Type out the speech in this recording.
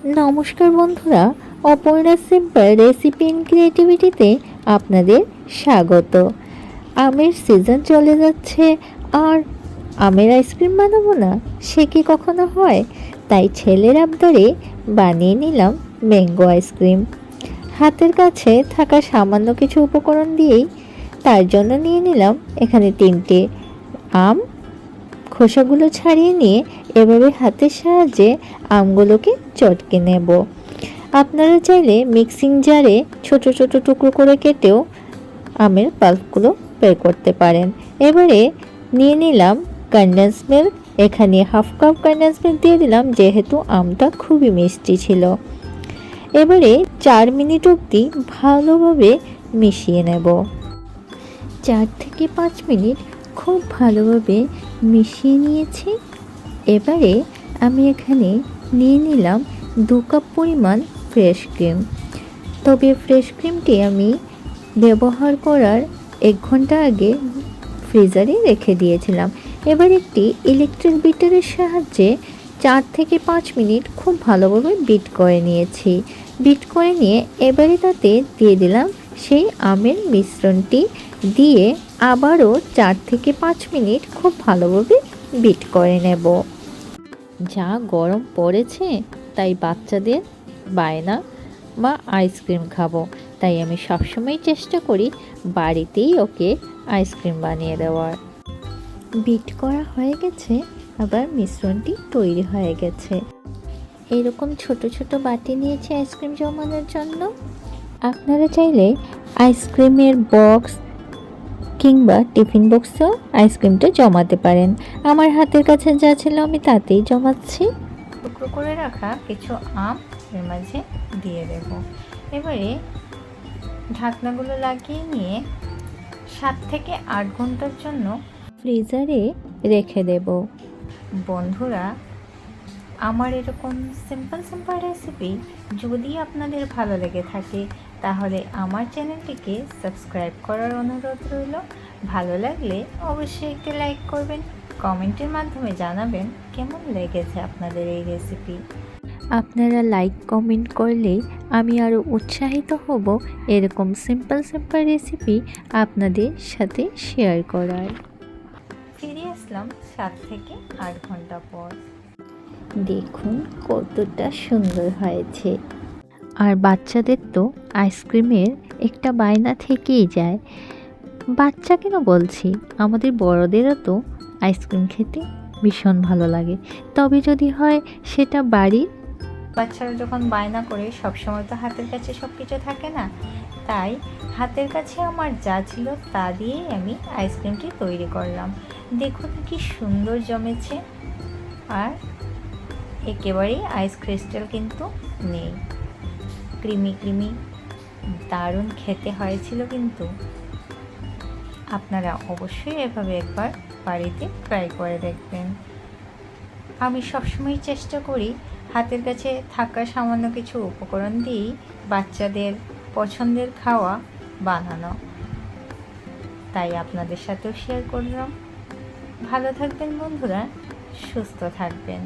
নমস্কার বন্ধুরা, Aparna simple recipe in ক্রিয়েটিভিটিতে আপনাদের স্বাগত। আমের সিজন চলে যাচ্ছে, আর আমের আইসক্রিম বানাবো না, সে কি কখনো হয়? তাই ছেলের আবদারে বানিয়ে নিলাম ম্যাঙ্গো আইসক্রিম হাতের কাছে থাকা সামান্য কিছু উপকরণ দিয়েই তার জন্য নিয়ে নিলাম এখানে তিনটে আম খোসাগুলো ছাড়িয়ে নিয়ে এভাবে হাতের সাহায্যে আমগুলোকে চটকে নেব। আপনারা চাইলে মিক্সিং জারে ছোট ছোট টুকরো করে কেটেও আমের পাল্পগুলো বের করতে পারেন। এবারে নিয়ে নিলাম কন্ডেন্স মিল্ক। এখানে হাফ কাপ কন্ডেন্স মিল্ক দিয়ে দিলাম, যেহেতু আমটা খুবই মিষ্টি ছিল। এবারে চার মিনিট অবধি ভালোভাবে মিশিয়ে নেব। চার থেকে পাঁচ মিনিট খুব ভালোভাবে মিশিয়ে নিয়েছি। এবারে আমি এখানে নিয়ে নিলাম দু কাপ পরিমাণ ফ্রেশ ক্রিম। তবে ফ্রেশ ক্রিমটি আমি ব্যবহার করার এক ঘণ্টা আগে ফ্রিজারে রেখে দিয়েছিলাম। এবার একটি ইলেকট্রিক বিটারের সাহায্যে চার থেকে পাঁচ মিনিট খুব ভালোভাবে বিট করে নিয়েছি। বিট করে নিয়ে এবারে তাতে দিয়ে দিলাম সেই আমের মিশ্রণটি দিয়ে আবারও চার থেকে পাঁচ মিনিট খুব ভালোভাবে বিট করে নেব। যা গরম পড়েছে, তাই বাচ্চাদের বায়না বা আইসক্রিম খাব। তাই আমি সবসময় চেষ্টা করি বাড়িতেই ওকে আইসক্রিম বানিয়ে দেওয়ার। বিট করা হয়ে গেছে, আবার মিশ্রণটি তৈরি হয়ে গেছে। এরকম ছোট ছোট বাটি নিয়েছি আইসক্রিম জমানোর জন্য। আপনারা চাইলে আইসক্রিমের বক্স কিংবা টিফিন বক্সেও আইসক্রিমটা জমাতে পারেন। আমার হাতের কাছে যা ছিল আমি তাতেই জমাচ্ছি। টুকরো করে রাখা কিছু আম এর মাঝে দিয়ে দেব। এবারে ঢাকনাগুলো লাগিয়ে নিয়ে সাত থেকে আট ঘণ্টার জন্য ফ্রিজারে রেখে দেব। বন্ধুরা, আমার এরকম সিম্পল সিম্পল রেসিপি যদি আপনাদের ভালো লেগে থাকে তাহলে আমার চ্যানেলটিকে সাবস্ক্রাইব করার অনুরোধ রইল। ভালো লাগলে অবশ্যই একটি লাইক করবেন কমেন্টের মাধ্যমে জানাবেন কেমন লেগেছে আপনাদের এই রেসিপি আপনারা লাইক কমেন্ট করলেই আমি আরও উৎসাহিত হব এরকম সিম্পল সিম্পল রেসিপি আপনাদের সাথে শেয়ার করার। ফিরে আসলাম সাত থেকে আট ঘণ্টা পর। দেখুন কতটা সুন্দর হয়েছে। আর বাচ্চাদের তো আইসক্রিমের একটা বায়না থেকেই যায়। বাচ্চা কেন বলছি? আমাদের বড়দেরও তো আইসক্রিম খেতে ভীষণ ভালো লাগে। তবে যদি হয় সেটা বাড়ির বাচ্চারা যখন বায়না করে, সবসময় তো হাতের কাছে সব কিছু থাকে না। তাই হাতের কাছে আমার যা ছিল তা দিয়েই আমি আইসক্রিমটি তৈরি করলাম। দেখুন কি সুন্দর জমেছে। আর একেবারেই আইস ক্রিস্টাল কিন্তু নেই। ক্রিমি ক্রিমি দারুণ খেতে হয়েছিল কিন্তু। আপনারা অবশ্যই এভাবে একবার বাড়িতে ট্রাই করে দেখবেন। আমি সবসময় চেষ্টা করি হাতের কাছে থাকা সামান্য কিছু উপকরণ দিয়েই বাচ্চাদের পছন্দের খাওয়া বানানো। তাই আপনাদের সাথেও শেয়ার করলাম। ভালো থাকবেন বন্ধুরা, সুস্থ থাকবেন।